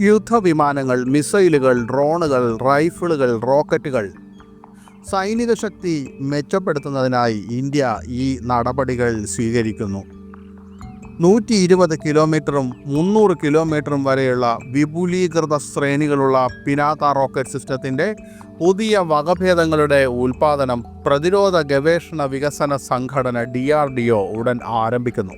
യുദ്ധവിമാനങ്ങൾ മിസൈലുകൾ ഡ്രോണുകൾ റൈഫിളുകൾ റോക്കറ്റുകൾ സൈനിക ശക്തി മെച്ചപ്പെടുത്തുന്നതിനായി ഇന്ത്യ ഈ നടപടികൾ സ്വീകരിക്കുന്നു. നൂറ്റി ഇരുപത് കിലോമീറ്ററും മുന്നൂറ് കിലോമീറ്ററും വരെയുള്ള വിപുലീകൃത ശ്രേണികളുള്ള പിനാത്ത റോക്കറ്റ് സിസ്റ്റത്തിന്റെ പുതിയ വകഭേദങ്ങളുടെ ഉൽപ്പാദനം പ്രതിരോധ ഗവേഷണ വികസന സംഘടന ഡി ഉടൻ ആരംഭിക്കുന്നു.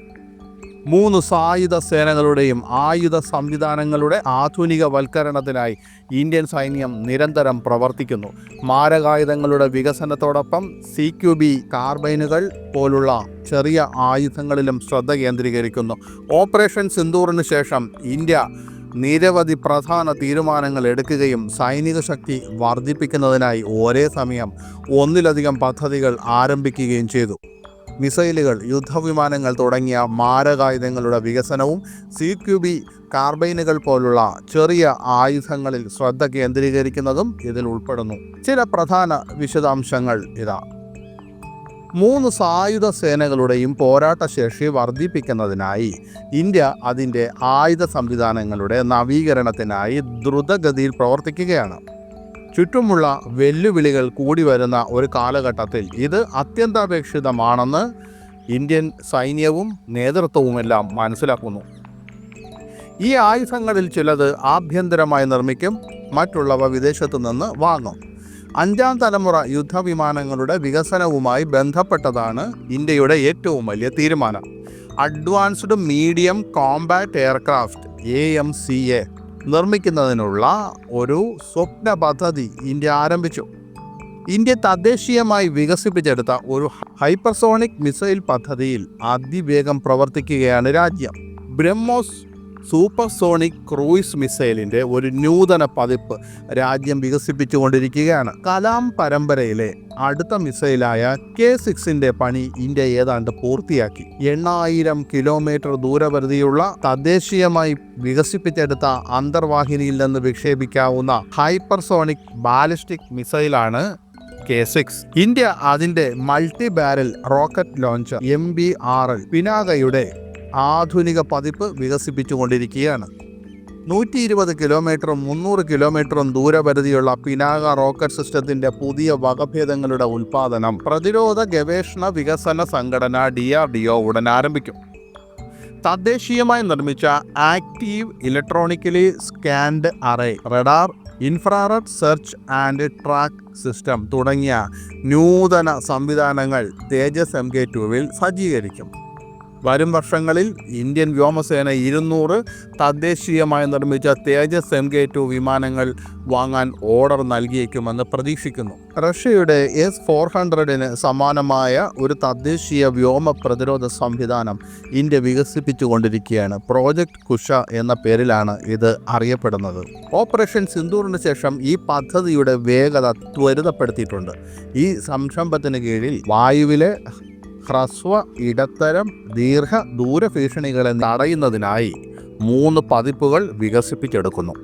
മൂന്ന് സായുധ സേനകളുടെയും ആയുധ സംവിധാനങ്ങളുടെ ആധുനികവൽക്കരണത്തിനായി ഇന്ത്യൻ സൈന്യം നിരന്തരം പ്രവർത്തിക്കുന്നു. മാരകായുധങ്ങളുടെ വികസനത്തോടൊപ്പം സി ക്യു ബി കാർബൈനുകൾ പോലുള്ള ചെറിയ ആയുധങ്ങളിലും ശ്രദ്ധ കേന്ദ്രീകരിക്കുന്നു. ഓപ്പറേഷൻ സിന്ദൂറിന് ശേഷം ഇന്ത്യ നിരവധി പ്രധാന തീരുമാനങ്ങൾ എടുക്കുകയും സൈനിക ശക്തി വർദ്ധിപ്പിക്കുന്നതിനായി ഒരേ സമയം ഒന്നിലധികം പദ്ധതികൾ ആരംഭിക്കുകയും ചെയ്തു. മിസൈലുകൾ യുദ്ധവിമാനങ്ങൾ തുടങ്ങിയ മാരകായുധങ്ങളുടെ വികസനവും സി ക്യു ബി കാർബൈനുകൾ പോലുള്ള ചെറിയ ആയുധങ്ങളിൽ ശ്രദ്ധ കേന്ദ്രീകരിക്കുന്നതും ഇതിൽ ഉൾപ്പെടുന്നു. ചില പ്രധാന വിശദാംശങ്ങൾ ഇതാ. മൂന്ന് സായുധ സേനകളുടെയും പോരാട്ടശേഷി വർദ്ധിപ്പിക്കുന്നതിനായി ഇന്ത്യ അതിന്റെ ആയുധ സംവിധാനങ്ങളുടെ നവീകരണത്തിനായി ദ്രുതഗതിയിൽ പ്രവർത്തിക്കുകയാണ്. ചുറ്റുമുള്ള വെല്ലുവിളികൾ കൂടി വരുന്ന ഒരു കാലഘട്ടത്തിൽ ഇത് അത്യന്താപേക്ഷിതമാണെന്ന് ഇന്ത്യൻ സൈന്യവും നേതൃത്വവുമെല്ലാം മനസ്സിലാക്കുന്നു. ഈ ആയുധങ്ങളിൽ ചിലത് ആഭ്യന്തരമായി നിർമ്മിക്കും മറ്റുള്ളവ വിദേശത്തു നിന്ന് വാങ്ങും. അഞ്ചാം തലമുറ യുദ്ധവിമാനങ്ങളുടെ വികസനവുമായി ബന്ധപ്പെട്ടതാണ് ഇന്ത്യയുടെ ഏറ്റവും വലിയ തീരുമാനം. Advanced medium combat aircraft A M C A. നിർമ്മിക്കുന്നതിനുള്ള ഒരു സ്വപ്ന പദ്ധതി ഇന്ത്യ ആരംഭിച്ചു. ഇന്ത്യ തദ്ദേശീയമായി വികസിപ്പിച്ചെടുത്ത ഒരു ഹൈപ്പർസോണിക് മിസൈൽ പദ്ധതിയിൽ അതിവേഗം പ്രവർത്തിക്കുകയാണ് രാജ്യം. ബ്രഹ്മോസ് സൂപ്പർസോണിക് ക്രൂയിസ് മിസൈലിന്റെ ഒരു നൂതന പതിപ്പ് രാജ്യം വികസിപ്പിച്ചുകൊണ്ടിരിക്കുകയാണ്. കലാം പരമ്പരയിലെ അടുത്ത മിസൈലായ കെ സിക്സിന്റെ പണി ഇന്ത്യ ഏതാണ്ട് പൂർത്തിയാക്കി. എണ്ണായിരം കിലോമീറ്റർ ദൂരപരിധിയുള്ള തദ്ദേശീയമായി വികസിപ്പിച്ചെടുത്ത അന്തർവാഹിനിയിൽ നിന്ന് വിക്ഷേപിക്കാവുന്ന ഹൈപ്പർസോണിക് ബാലിസ്റ്റിക് മിസൈലാണ് കെ സിക്സ്. ഇന്ത്യ അതിന്റെ multi barrel rocket launcher M B R L പിനാകയുടെ ആധുനിക പതിപ്പ് വികസിപ്പിച്ചുകൊണ്ടിരിക്കുകയാണ്. നൂറ്റി ഇരുപത് കിലോമീറ്ററും മുന്നൂറ് കിലോമീറ്ററും ദൂരപരിധിയുള്ള പിനാക റോക്കറ്റ് സിസ്റ്റത്തിന്റെ പുതിയ വകഭേദങ്ങളുടെ ഉൽപാദനം പ്രതിരോധ ഗവേഷണ വികസന സംഘടന ഡി ആർ ഡി ഒ ഉടൻ ആരംഭിക്കും. തദ്ദേശീയമായി നിർമ്മിച്ച active electronically scanned array radar infrared search and track system തുടങ്ങിയ നൂതന സംവിധാനങ്ങൾ തേജസ് എം കെ ടുവിൽ സജ്ജീകരിക്കും. വരും വർഷങ്ങളിൽ ഇന്ത്യൻ വ്യോമസേന ഇരുന്നൂറ് തദ്ദേശീയമായി നിർമ്മിച്ച തേജസ് എം കെ ടു വിമാനങ്ങൾ വാങ്ങാൻ ഓർഡർ നൽകിയേക്കുമെന്ന് പ്രതീക്ഷിക്കുന്നു. റഷ്യയുടെ എസ് ഫോർ ഹൺഡ്രഡിന് സമാനമായ ഒരു തദ്ദേശീയ വ്യോമ പ്രതിരോധ സംവിധാനം ഇന്ത്യ വികസിപ്പിച്ചുകൊണ്ടിരിക്കുകയാണ്. പ്രോജക്റ്റ് കുഷ എന്ന പേരിലാണ് ഇത് അറിയപ്പെടുന്നത്. ഓപ്പറേഷൻ സിന്ദൂറിന് ശേഷം ഈ പദ്ധതിയുടെ വേഗത ത്വരിതപ്പെടുത്തിയിട്ടുണ്ട്. ഈ സംരംഭത്തിന് കീഴിൽ വായുവിലെ ഹ്രസ്വ ഇടത്തരം ദീർഘ ദൂര ഭീഷണികളെ തടയുന്നതിനായി മൂന്ന് പതിപ്പുകൾ വികസിപ്പിച്ചെടുക്കുന്നു.